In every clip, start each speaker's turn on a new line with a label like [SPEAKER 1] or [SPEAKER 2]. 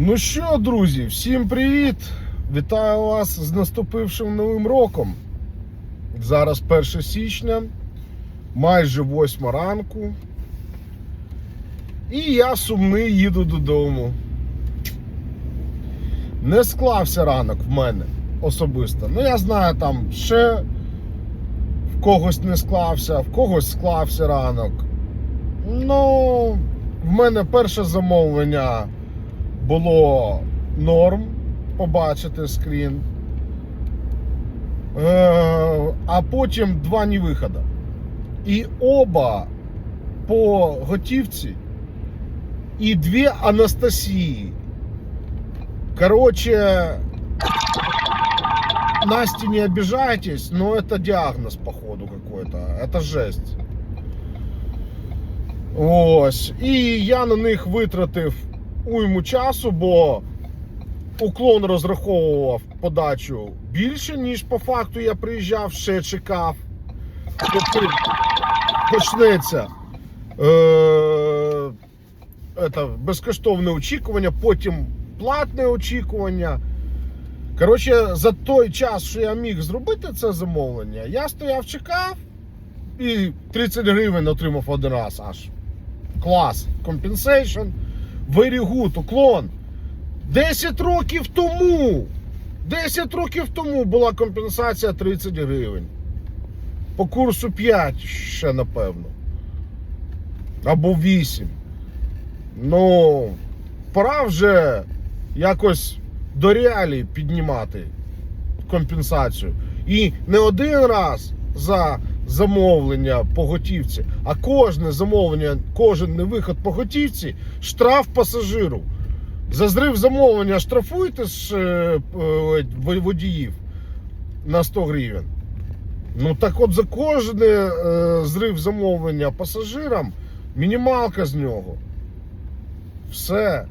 [SPEAKER 1] Ну що, друзі, всім привіт! Вітаю вас з наступившим новим роком. Зараз 1 січня, майже 8 ранку. І я сумний їду додому. Не склався ранок в мене особисто. Ну, я знаю, там ще в когось не склався, в когось склався ранок. Ну, в мене перше замовлення було норм побачити скрін. Е, а потім два ні виходи. І оба по готівці і дві Анастасії. Короче, Насте не обижайтесь, но это диагноз, походу, какой-то. Это жесть. Ось. І я на них витратив уйму часу, бо уклон розраховував подачу більше, ніж по факту я приїжджав, ще чекав. Тобто почнеться е, это, безкоштовне очікування, потім платне очікування. Коротше, за той час, що я міг зробити це замовлення, я стояв, чекав і 30 гривень отримав один раз аж. Клас. Compensation. Very good. Уклон. 10 років тому. 10 років тому була компенсація 30 гривень. По курсу 5 ще напевно. Або 8. Ну, пора вже якось до реалій піднімати компенсацію. І не один раз за замовлення по готівці, а кожне замовлення, кожен невиход по готівці штраф пасажиру. За зрив замовлення штрафуйте ж е, е, водіїв на 100 гривень. Ну так от за кожне е, зрив замовлення пасажирам мінімалка з нього. Все.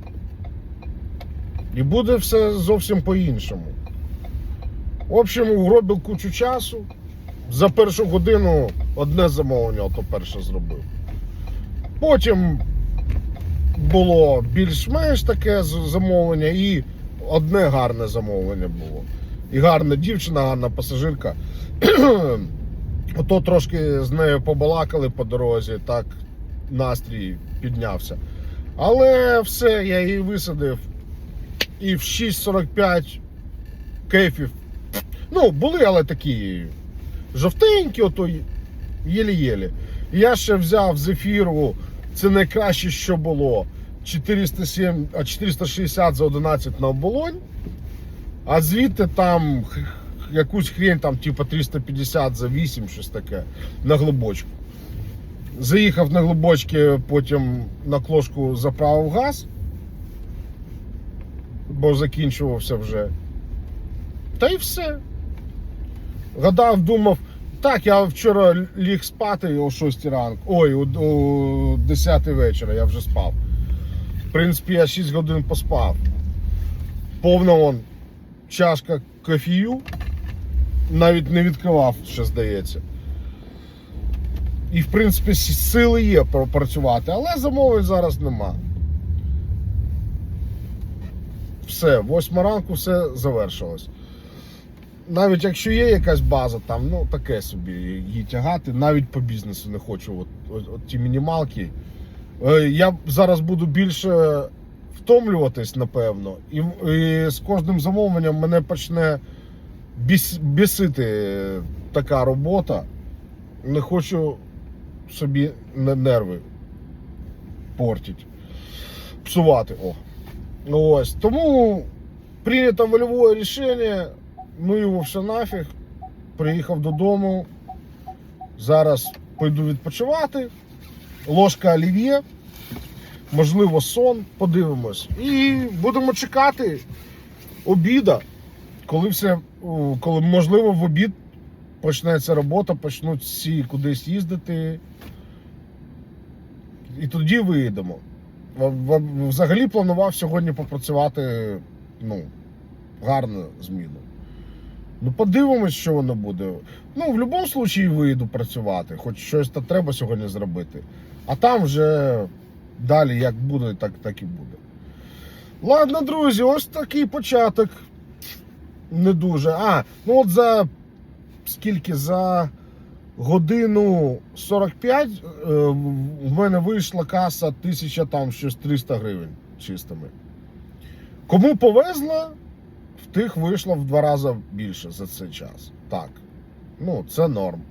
[SPEAKER 1] І буде все зовсім по-іншому. В общем, угробив кучу часу. За першу годину одне замовлення, ото перше зробив. Потім було більш-менш таке замовлення, і одне гарне замовлення було. І гарна дівчина, гарна пасажирка. Ото трошки з нею побалакали по дорозі, так настрій піднявся. Але все, я її висадив. І в 6.45 кефів. Ну, були, але такі жовтенькі, ото єлі-єлі. Я ще взяв з ефіру, це найкраще, що було. 407, а 460 за 11 на оболонь. А звідти там якусь хрень, там, типу 350 за 8, щось таке, на глибочку. Заїхав на глибочки, потім на клошку заправив газ, бо закінчувався вже. Та й все. Гадав, думав, так, я вчора ліг спати о 6 ранку. Ой, о, о 10 вечора я вже спав. В принципі, я 6 годин поспав. Повна вон чашка кофію. Навіть не відкривав, що здається. І, в принципі, сили є пропрацювати, але замовлень зараз нема. Все, восьма ранку все завершилось. Навіть якщо є якась база, там, ну таке собі її тягати, навіть по бізнесу не хочу. От, от, от ті мінімалки. Е, Я зараз буду більше втомлюватись, напевно, і, і з кожним замовленням мене почне біс, бісити така робота. Не хочу собі нерви портити, псувати. О. Ну, ось. Тому прийнято вольове рішення, ну його все нафіг. Приїхав додому. Зараз пойду відпочивати. Ложка олів'є, можливо, сон, подивимось. І будемо чекати обіда, коли все, коли можливо в обід почнеться робота, почнуть всі кудись їздити. І тоді виїдемо. Взагалі планував сьогодні попрацювати ну, гарну зміну. Ну, подивимось, що воно буде. Ну, в будь-якому випадку вийду працювати, хоч щось то треба сьогодні зробити. А там вже далі як буде, так, так і буде. Ладно, друзі, ось такий початок. Не дуже. А, ну от за скільки? За годину 45 е, в мене вийшла каса 1000 там щось 300 гривень чистими. Кому повезло, в тих вийшло в два рази більше за цей час. Так. Ну, це норм.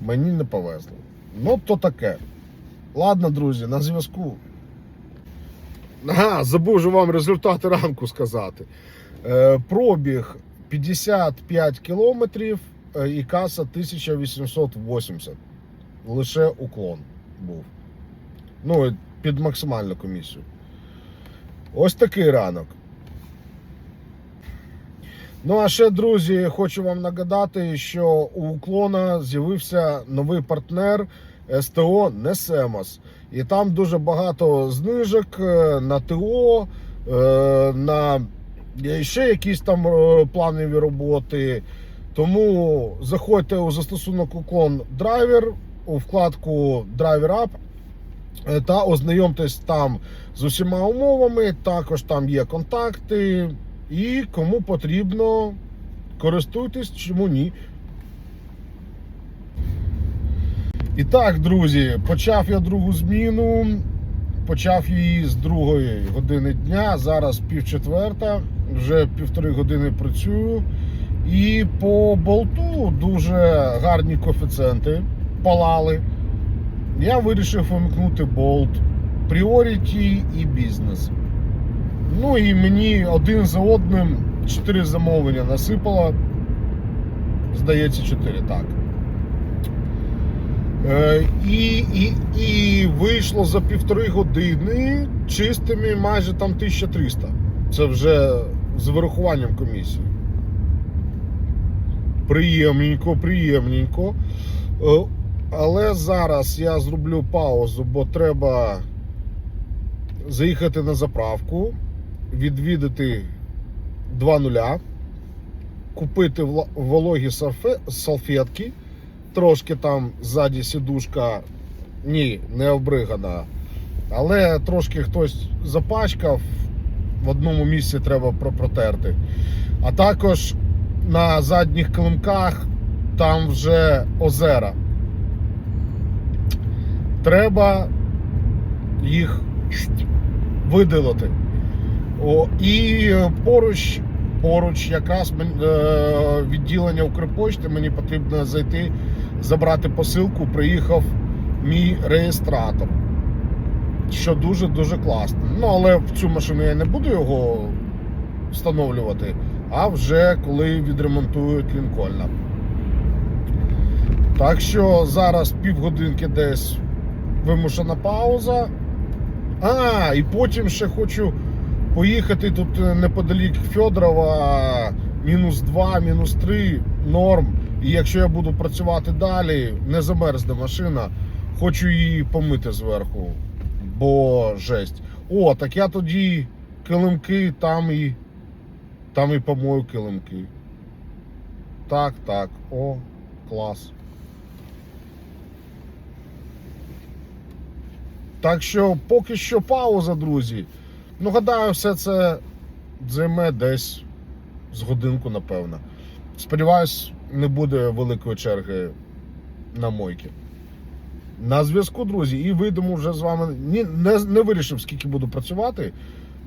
[SPEAKER 1] Мені не повезло. Ну, то таке. Ладно, друзі, на зв'язку. Ага, забув же вам результати ранку сказати. Е, пробіг 55 кілометрів е, і каса 1880. Лише уклон був. Ну, під максимальну комісію. Ось такий ранок. Ну, а ще, друзі, хочу вам нагадати, що у уклона з'явився новий партнер СТО Несемос. І там дуже багато знижок е, на ТО, е, на е, ще якісь там планові роботи. Тому заходьте у застосунок уклон драйвер у вкладку Driver е, та ознайомтесь там з усіма умовами. Також там є контакти. І кому потрібно, користуйтесь, чому ні. І так, друзі, почав я другу зміну. Почав її з другої години дня. Зараз пів четверта, вже півтори години працюю. І по болту дуже гарні коефіцієнти палали. Я вирішив вимкнути болт, пріоріті і бізнес. Ну і мені один за одним чотири замовлення насипало. Здається, чотири, так. Е, і, і, і вийшло за півтори години чистими майже там 1300. Це вже з вирахуванням комісії. Приємненько, приємненько. Е, Але зараз я зроблю паузу, бо треба заїхати на заправку, відвідати два нуля, купити вологі салфетки. Трошки там ззаді сідушка, ні, не обригана. Але трошки хтось запачкав, в одному місці треба про- протерти. А також на задніх килимках там вже озера. Треба їх видалити. О, і поруч, поруч якраз е, відділення Укрпочти, мені потрібно зайти, забрати посилку. Приїхав мій реєстратор. Що дуже-дуже класно. Ну, але в цю машину я не буду його встановлювати, а вже коли відремонтують Лінкольна. Так що зараз півгодинки десь вимушена пауза. А, і потім ще хочу поїхати тут е, неподалік Федорова, мінус 2, мінус 3, норм. І якщо я буду працювати далі, не замерзне машина, хочу її помити зверху. Бо жесть. О, так я тоді килимки там і там і помою килимки. Так, так, о, клас. Так що поки що пауза, друзі. Ну, гадаю, все це займе десь з годинку, напевно. Сподіваюсь, не буде великої черги на мойки. На зв'язку, друзі, і вийдемо вже з вами. Ні, не, не вирішив, скільки буду працювати.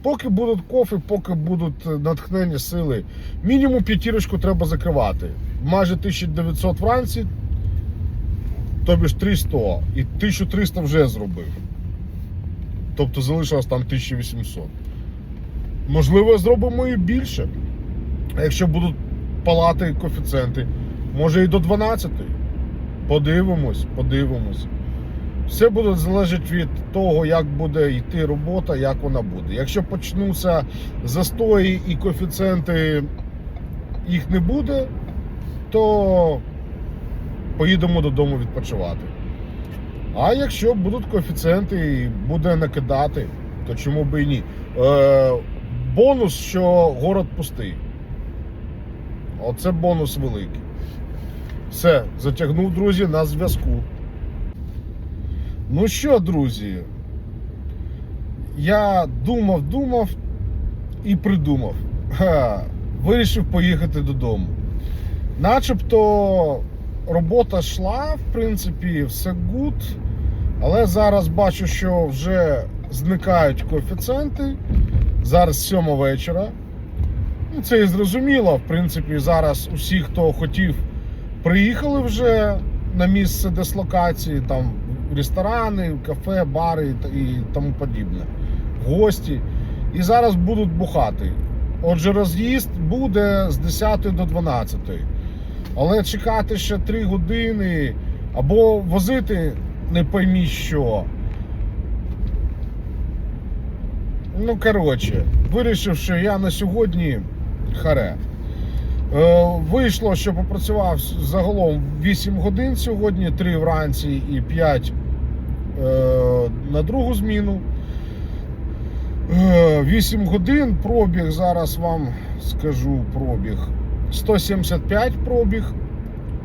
[SPEAKER 1] Поки будуть кофе, поки будуть натхнені сили, мінімум п'ятірочку треба закривати. Майже 1900 вранці, тобі ж 300, і 1300 вже зробив. Тобто залишилось там 1800. Можливо, зробимо і більше. Якщо будуть палати коефіцієнти, може і до 12. Подивимось, подивимось. Все буде залежати від того, як буде йти робота, як вона буде. Якщо почнуться застої і коефіцієнти їх не буде, то поїдемо додому відпочивати. А якщо будуть коефіцієнти і буде накидати, то чому би і ні? Е, бонус, що город пустий. Оце бонус великий. Все, затягнув, друзі, на зв'язку. Ну що, друзі? я думав, думав і придумав. Ха, вирішив поїхати додому. Начебто робота йшла, в принципі, все гуд. Але зараз бачу, що вже зникають коефіцієнти. Зараз 7 вечора. Ну, це і зрозуміло. В принципі, зараз усі, хто хотів, приїхали вже на місце дислокації, там ресторани, кафе, бари і тому подібне. Гості. І зараз будуть бухати. Отже, роз'їзд буде з 10 до 12. Але чекати ще 3 години або возити не поймі що. Ну, коротше, вирішив, що я на сьогодні харе. Е, вийшло, що попрацював загалом 8 годин сьогодні, 3 вранці і 5 е, на другу зміну. Е, 8 годин пробіг, зараз вам скажу пробіг. 175 пробіг.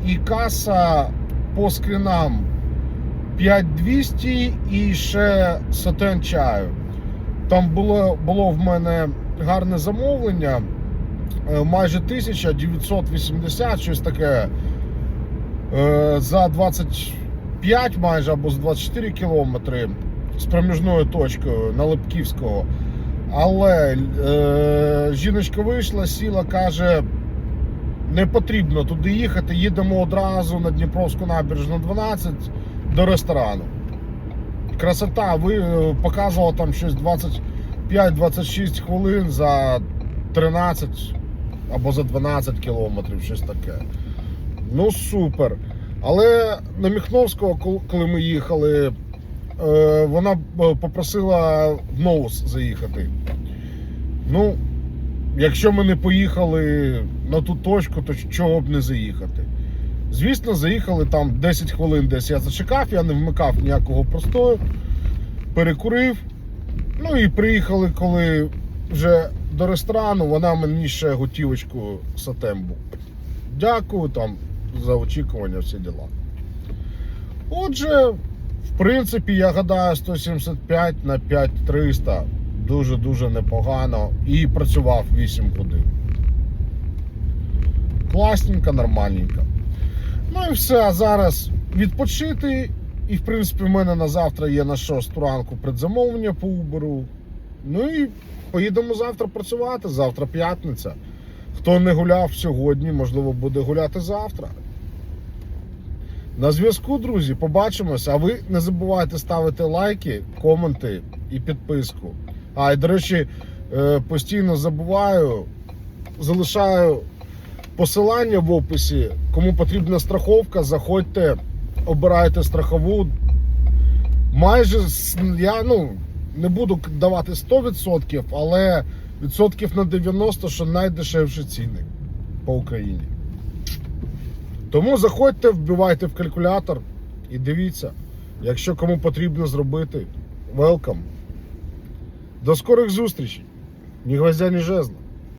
[SPEAKER 1] І каса по скрінам 5200 і ще сатен чаю. Там було, було в мене гарне замовлення. е, Майже 1980, щось таке. е, За 25 майже або за 24 кілометри з проміжною точкою на Липківського. Але е, жіночка вийшла, сіла, каже, не потрібно туди їхати, їдемо одразу на Дніпровську набережну 12 до ресторану. Красота, ви е, показувала там щось 25-26 хвилин за 13 або за 12 кілометрів, щось таке. Ну, супер. Але на Міхновського, коли ми їхали, е, вона е, попросила в Ноус заїхати. Ну, якщо ми не поїхали на ту точку, то чого б не заїхати? Звісно, заїхали там 10 хвилин десь я зачекав, я не вмикав ніякого простою, перекурив. Ну і приїхали, коли вже до ресторану, вона мені ще готівочку сатембу. Дякую там за очікування, всі діла. Отже, в принципі, я гадаю, 175 на 5300 дуже-дуже непогано і працював 8 годин. Класненько, нормальненько. Ну і все, зараз відпочити. І, в принципі, в мене на завтра є на 6 ранку предзамовлення по Uber. Ну і поїдемо завтра працювати. Завтра п'ятниця. Хто не гуляв сьогодні, можливо, буде гуляти завтра. На зв'язку, друзі, побачимося. А ви не забувайте ставити лайки, коменти і підписку. А, і до речі, е, постійно забуваю, залишаю посилання в описі. Кому потрібна страховка, заходьте, обирайте страхову. Майже я ну, не буду давати 100%, але відсотків на 90, що найдешевші ціни по Україні. Тому заходьте, вбивайте в калькулятор і дивіться, якщо кому потрібно зробити, welcome. До скорих зустрічей. Ні гвоздя, ні жезла.